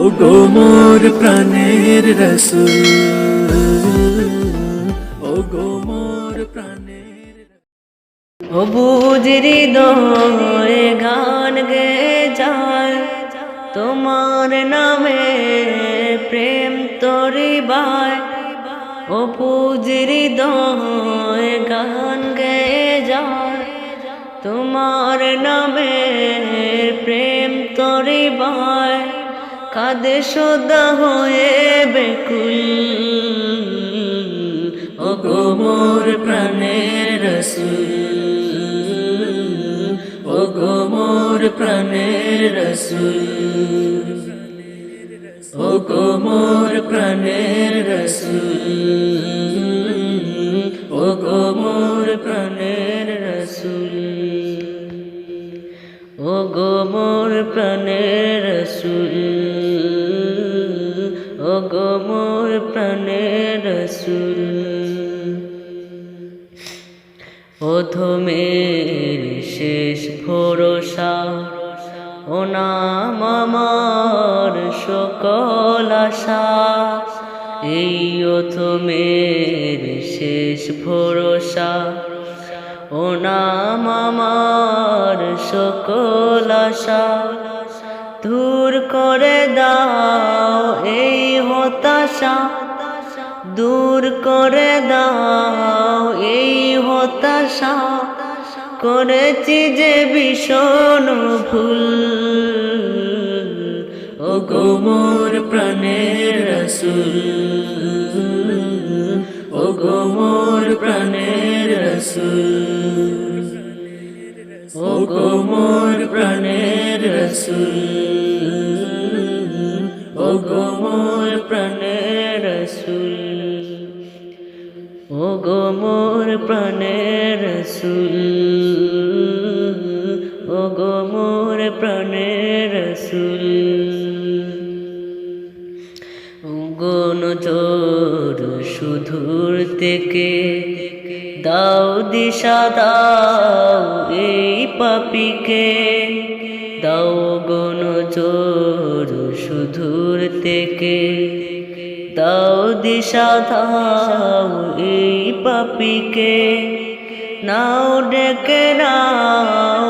ও প্রাণের রসুল। ও গো মোর প্রাণের অবুজ হৃদয়ে গান গে যায়। তোমার নামে প্রেম তরিবায়। অবুজ হৃদয়ে গান গে যায়। তোমার নামে প্রেম তরিবায়। কাদে সদা হয়ে বেকুল। ও গো মোর প্রাণের রসুল। ও গো মোর প্রাণের রসুল। ও গো মোর প্রাণের রসুল। মোর প্রাণের রসুল। ও গো মোর প্রাণের রসুল। অধমের শেষ ভরসা, ও নাম আমার সকল আশা। এই অধমের শেষ ভরসা ও নাম আমার সকল আশা। দূর করে দাও এই হতাশা। দূর করে দাও এই হতাশা। করেছি যে ভীষণ ভুল। ও গো মোর প্রাণের রসুল। ও গো মোর প্রাণের রসুল। ও গো মোর প্রাণের রসুল। ও গো মোর প্রাণের রসুল। ও গো মোর প্রাণের রসুল। ও গো মোর প্রাণের রসুল। সুধুর থেকে দাও দিশা দাও এই পাপিকে। দাও গণ জোর সুধুর থেকে। দাও দিশা দাও এই পাপিকে। নাও ডেকে নাও।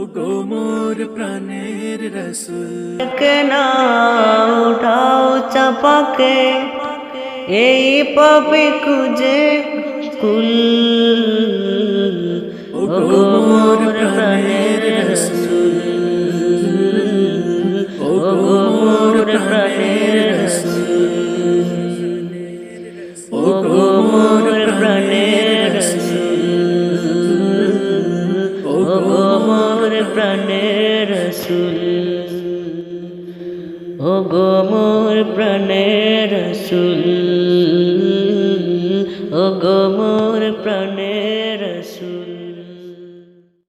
ও গো মোর প্রাণের রসুল। ডেকে নাও। উঠাও চাপাকে। এই পাপি খুঁজে কুল। ও গো মোর প্রাণের রসুল। ও গো মোর প্রাণের রসুল। প্রাণের রসুল। ও গো মোর প্রাণের